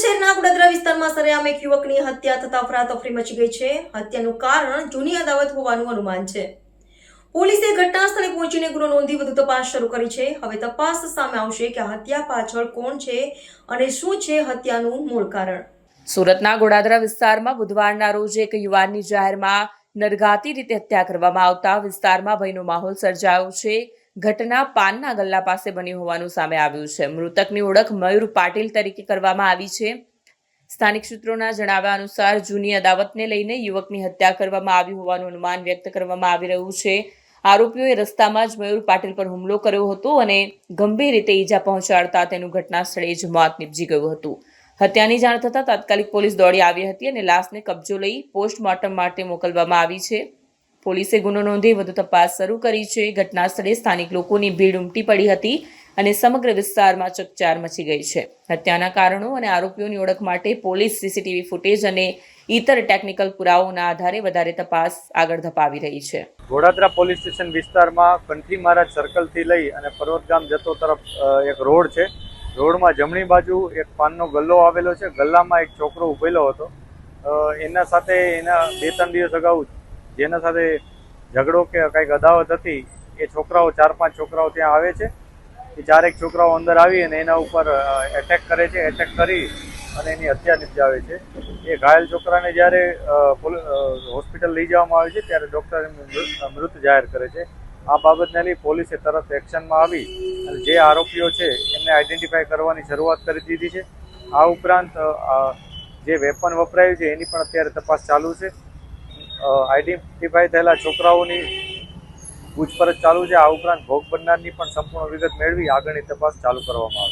શહેરના કુડદરા વિસ્તારમાં સરેઆમ એક યુવકની હત્યા થતા અફરાતફરી મચી ગઈ છે. હત્યાનું કારણ જૂની અદાવત હોવાનું અનુમાન છે. પોલીસે ઘટના સ્થળે પહોંચીને ગુનો નોંધી વધુ તપાસ શરૂ કરી છે. હવે તપાસ સામે આવશે કે હત્યા પાછળ કોણ છે અને શું છે હત્યાનું મૂળ કારણ. સુરતના ગોડાદરા વિસ્તારમાં બુધવારના રોજ એક યુવાનની જાહેરમાં નરઘાતી રીતે હત્યા કરવામાં આવતા વિસ્તારમાં ભયનો માહોલ સર્જાયો છે. ઘટના પાનના ગલ્લા પાસે બની હોવાનું સામે આવ્યું છે. મૃતકની ઓળખ મયુર પાટીલ તરીકે કરવામાં આવી છે. સ્થાનિક સૂત્રોના જણાવ્યા અનુસાર, જૂની અદાવતને લઈને યુવકની હત્યા કરવામાં આવી હોવાનું અનુમાન વ્યક્ત કરવામાં આવી રહ્યું છે. આરોપીઓએ રસ્તામાં જ મયુર પાટીલ પર હુમલો કર્યો હતો અને ગંભીર રીતે ઈજા પહોંચાડતા તેનું ઘટના સ્થળે જ મોત નીપજી ગયું હતું. હત્યાની જાણ થતાં તાત્કાલિક પોલીસ દોડી આવી હતી અને લાશને કબજો લઈ પોસ્ટમોર્ટમ માટે મોકલવામાં આવી છે. પોલીસે ગુનો નોંધી વધુ તપાસ શરૂ કરી છે. ઘટના સ્થળે સ્થાનિક લોકોની ભીડ ઉમટી પડી હતી અને સમગ્ર વિસ્તારમાં ચકચાર મચી ગઈ છે. હત્યાના કારણો અને આરોપીઓની ઓળખ માટે પોલીસ સીસીટીવી ફૂટેજ અને ઇતર ટેકનિકલ પુરાવાઓના આધારે વધારે તપાસ આગળ ધપાવી રહી છે. ઘોડાદરા પોલીસ સ્ટેશન વિસ્તારમાં કંઠી મહારાજ સર્કલથી લઈ અને પર્વતગામ જતો તરફ એક રોડ છે. રોડમાં જમણી બાજુ એક પાનનો ગલ્લો આવેલો છે. ગલ્લામાં એક છોકરો ઉભેલો હતો. એના સાથે એના બે ત્રણ દિવસ અગાઉ જેના સાથે ઝઘડો કે કંઈક અદાવત હતી, એ છોકરાઓ, ચાર પાંચ છોકરાઓ ત્યાં આવે છે. એ ચારેક છોકરાઓ અંદર આવી અને એના ઉપર એટેક કરે છે એટેક કરી અને એની હત્યા નિપજાવે છે. એ ઘાયલ છોકરાને જ્યારે હોસ્પિટલ લઈ જવામાં આવે છે, ત્યારે ડૉક્ટર મૃત જાહેર કરે છે. આ બાબતને લઈ પોલીસે તરત એક્શનમાં આવી અને જે આરોપીઓ છે, એમને આઈડેન્ટિફાય કરવાની શરૂઆત કરી દીધી છે. આ ઉપરાંત જે વેપન વપરાયું છે, એની પણ અત્યારે તપાસ ચાલુ છે. આઈડેન્ટિફાઈ થયેલા છોકરાઓની પૂછપરછ ચાલુ છે. આ ઉપરાંત ભોગ બનનારની પણ સંપૂર્ણ વિગત મેળવી આગળની તપાસ ચાલુ કરવામાં આવશે.